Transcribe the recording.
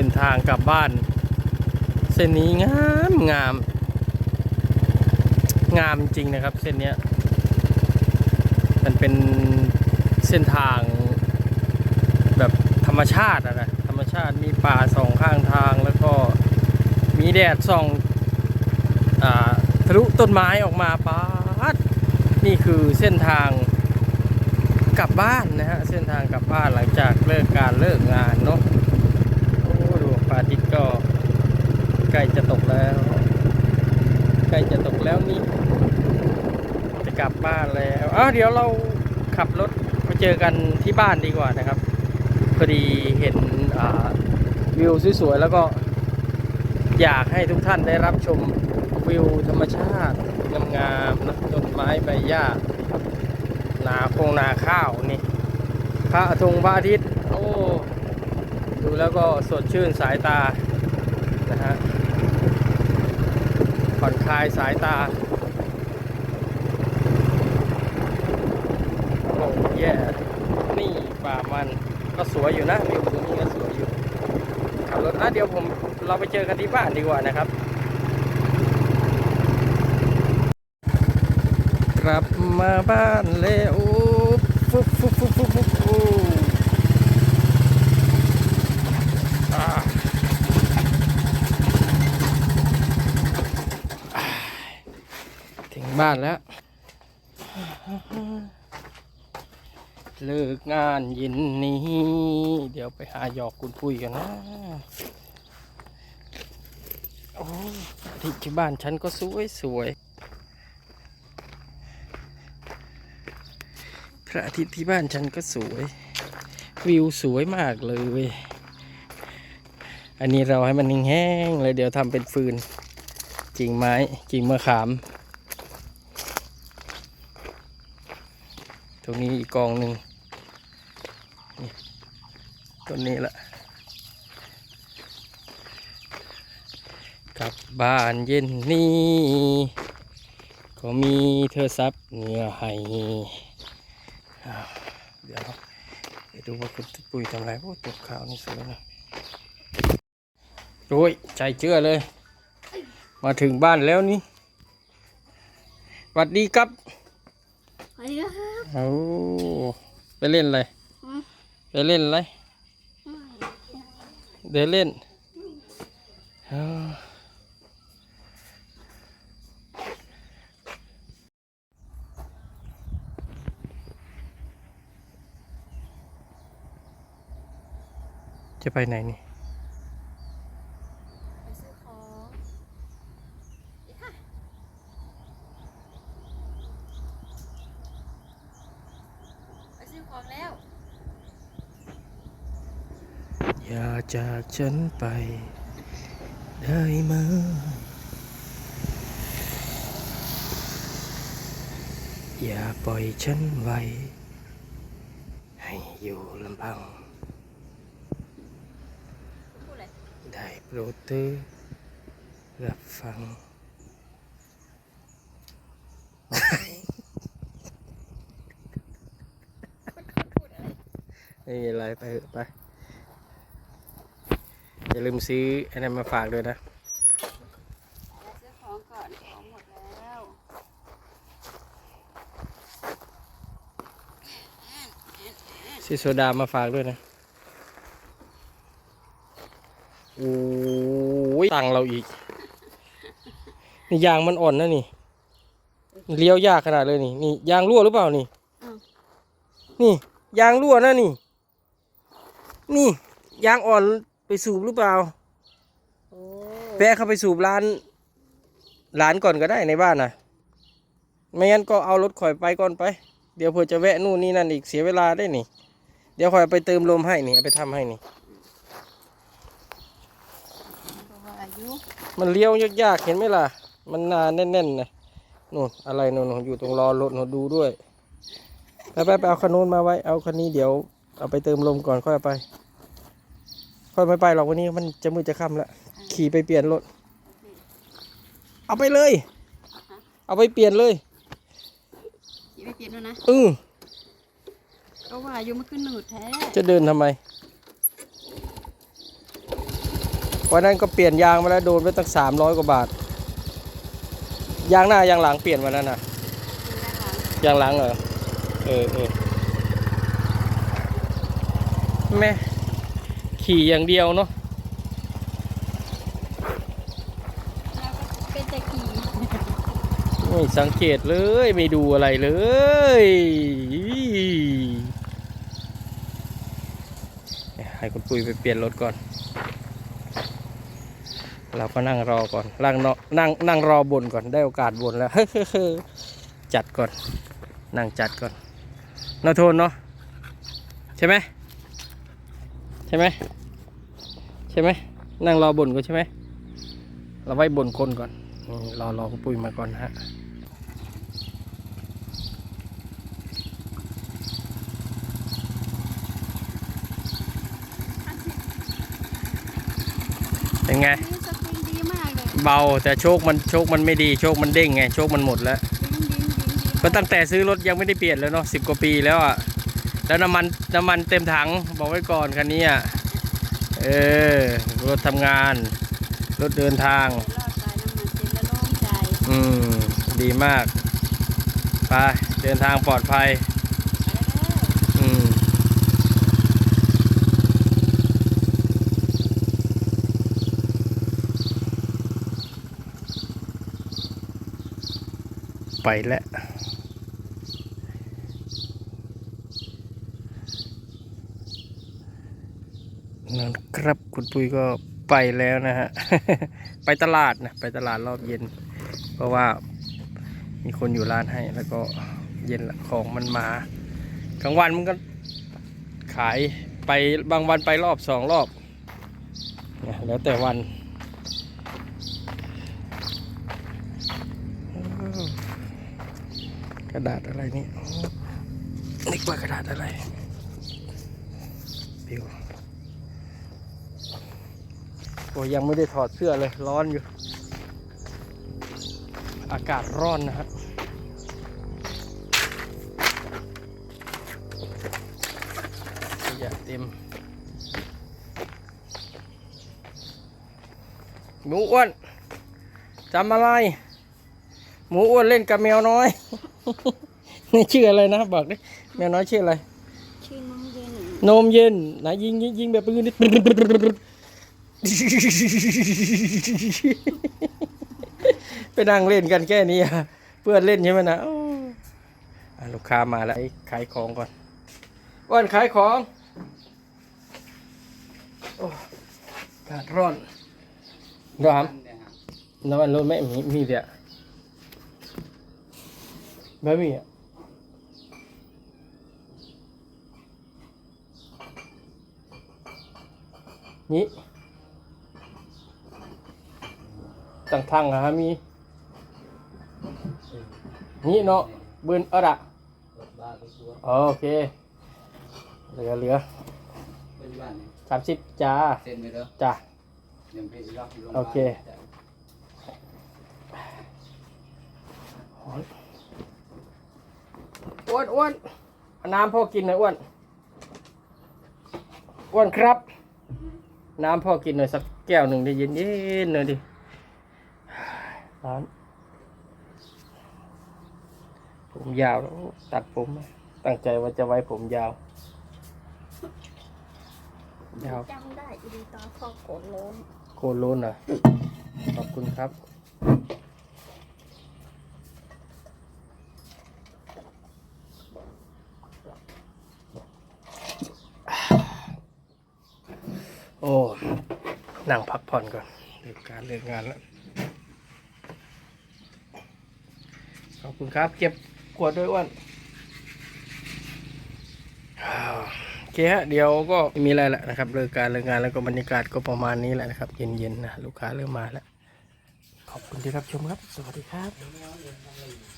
ส้นทางกลับบ้าน เส้นนี้งามงาม งามจริงนะครับ เส้นนี้มันเป็นเส้นทางแบบธรรมชาติอะนะธรรมชาติมีป่าสองข้างทางแล้วก็มีแดดส่องอทะลุต้นไม้ออกมาป๊าดนี่คือเส้นทางกลับบ้านนะฮะเส้นทางกลับบ้านหลังจากเลิกการเลิกงานเนาะ พระอาทิตย์ก็ใกล้จะตกแล้ว ใกล้จะตกแล้วนี่ จะกลับบ้านแล้วอ้าวเดี๋ยวเราขับรถไปเจอกันที่บ้านดีกว่านะครับ พอดีเห็นวิวสวยๆแล้วก็อยากให้ทุกท่านได้รับชมวิวธรรมชาติงามๆนะต้นไม้ใบหญ้านาคงนาข้าวนี่พระอาทงพระอาทิตย์ โอ้ ดูแล้วก็สดชื่นสายตานะฮะผ่อนคลายสายตาโอ้แย่นี่ป่ามันก็สวยอยู่นะวิวตรงนี้ก็สวยอยู่ขับรถอะเดี๋ยวผมเราไปเจอกันที่บ้านดีกว่านะครับ กลับมาบ้านแล้วฟุ๊บฟุ๊บฟุ๊บฟุบฟุบโอ้อ่าอ่าถึง บ้านแล้ว เลิกงานเย็นนี้ เดี๋ยวไปหาหยอกคุณปุ้ยกันนะโอ้ที่ที่บ้านฉันก็สวยสวยพระอาทิตย์ที่บ้านฉันก็สวย วิวสวยมากเลย อันนี้เราให้มันแห้งๆเลยเดี๋ยวทำเป็นฟืนกิ่งไม้กิ่งมะขาม รงนี้อีกกองหนึ่งนี่ต้นนี้แหละกลับบ้านเย็นนี้ ก็มีเธอซับเหงื่อให้อ้าวเดี๋ยวไปดูว่าคุณปุ๋ยทำอะไรโอ้ตกขาวนี่สวยนะโอ้ยใจเชื่อเลย มาถึงบ้านแล้วนี่สวัสดีครับสวัสดีครับ เอาไปเล่นอะไร ไปเล่นอะไร เดินเล่นจะไปไหนนี่ ไปซื้อของไปซื้อของแล้ว อย่า จากฉันไปได้ไหมอย่าปล่อยฉันไว้ ให้อยู่ลำพังพูดอะไรได้โปรดเธอรับฟัง ไม่มีอะไรไปเถอะไป อย่าลืมซื้ออันนั้นมาฝากด้วยนะไปซื้อของก่อนของหมดแล้วซื้อโซดามาฝากด้วยนะโอ้ยตังค์เราอีกนี่ยางมันอ่อนนะนี่เลี้ยวยากขนาดเลยนี่นี่ยางรั่วหรือเปล่านี่อ้าวนี่ยางรั่วนะนี่ นี่ยางอ่อน ไปสูบหรือเปล่าโอ้แวะเข้าไปสูบร้านร้านก่อนก็ได้ในบ้านนะไม่งั้นก็เอารถข่อยไปก่อนไป เดี๋ยวเพื่อจะแวะนู่นนี่นั่นอีกเสียเวลาได้นี่ เดี๋ยวข่อยเอาไปเติมลมให้นี่เอาไปทำให้นี่ เพราะว่าอายุมันเลี้ยวยากๆเห็นไหมล่ะ มันหนาแน่นๆนะนู่นอะไรนู่นนู่นอยู่ตรงรอรถหนูดูด้วย ไปไปไปเอาคันนู้นมาไว้ เอาคันนี้เดี๋ยวเอาไปเติมลมก่อนค่อยเอาไป ค่อยไม่ไปหรอกวันนี้มันจะมืดจะค่ำแล้วขี่ไปเปลี่ยนรถ เอาไปเลย เอาไปเปลี่ยนเลยขี่ไม่เปลี่ยนแล้วนะอือก็ว่าอายุมันขึ้นหนืดแท้จะเดินทำไมวันนั้นก็เปลี่ยนยางมาแล้วโดนไปตั้งสามร้อยกว่าบาท ยางหน้ายางหลังเปลี่ยนวันนั้นน่ะนี่นะคะยางหลังเหรอเออเออแม่ ขี่อย่างเดียวเนาะแล้วก็เป็นตะกี้ไม่สังเกตเลยไม่ดูอะไรเลยให้คุณปุ้ยไปเปลี่ยนรถก่อน เราก็นั่งรอก่อนนั่งเนาะนั่งนั่งรอบนก่อนได้โอกาสบนแล้วจัดก่อน นั่งจัดก่อนนาโทนเนาะใช่ไหมใช่ไหม ใช่ไหมนั่งรอบนก็ใช่ไหมเราไว้บนคนก่อนอืมรอรอคุณปุ้ยมาก่อนนะฮะเป็นไงนี่สปริงดีมากเลยเบาแต่โชคมันโชคมันไม่ดีโชคมันเด้งไงโชคมันหมดแล้วดิ้งดิ้งดิ้งดิ้งก็ตั้งแต่ซื้อรถยังไม่ได้เปลี่ยนเลยเนาะสิบกว่าปีแล้วอะแล้วน้ำมันน้ำมันเต็มถังบอกไว้ก่อนคันนี้อะ เออ รถทำงาน รถเดินทาง รอดตายน้ำมันเต็มแล้วโล่งใจอืม ดีมาก ไป เดินทางปลอดภัยไปแล้วอืม ไปแล้ว นั่นครับคุณปุ้ยก็ไปแล้วนะฮะ ไปตลาดนะ ไปตลาดรอบเย็น เพราะว่ามีคนอยู่ร้านให้แล้วก็เย็นของมันมากลางวันมันก็ขายไปบางวันไปรอบสองรอบเนี่ยแล้วแต่วันกระดาษอะไรนี่อ๋อนึกว่ากระดาษอะไรปิว โอ้ยังไม่ได้ถอดเสื้อเลยร้อนอยู่ อากาศร้อนนะครับขยะเต็มหมูอ้วนจำอะไร หมูอ้วนเล่นกับแมวน้อย นี่ชื่ออะไรนะบอกดิแมวน้อยชื่ออะไร ชื่อน้องเย็นนมเย็นไหนยิงยิงยิงแบบปืนนี่ ไปนั่งเล่นกันแค่นี้อะเพื่อนเล่นใช่ไหมนะลูกค้ามาแล้วขายของก่อนอ้วนขายของโอ้อากาศร้อนร้อนน้ำมันรถไม่มีมีเดียไม่มีอะนี่ ตั้งทางนะมีนี่เนาะบืนเออละโอเค เหลือเหลือสามสิบจ้าจ้าโอเคอ้วนอ้วนน้ำพ่อกินหน่อยอ้วนอ้วนครับ น้ำพ่อกินหน่อยสักแก้วหนึ่งดิเย็นเย็นๆหน่อยดิ ร้อนผมยาวแล้วตัดผมไหมตั้งใจว่าจะไว้ผมยาว ยาวจำได้อีดีตอนคอโกรธโล้นโคนโล้นเหรอขอบคุณครับโอ้นั่งพักผ่อนก่อนเลิกการเลิกงานแล้ว อบคุณครับ เก็บขวดด้วยอ้วนโอเคฮะเดี๋ยวก็มีอะไรแล้วนะครับเลิกการเลิกงานแล้วก็บรรยากาศก็ประมาณนี้แหละนะครับ เย็นๆนะลูกค้าเริ่มมาแล้ว ขอบคุณที่รับชมครับ สวัสดีครับ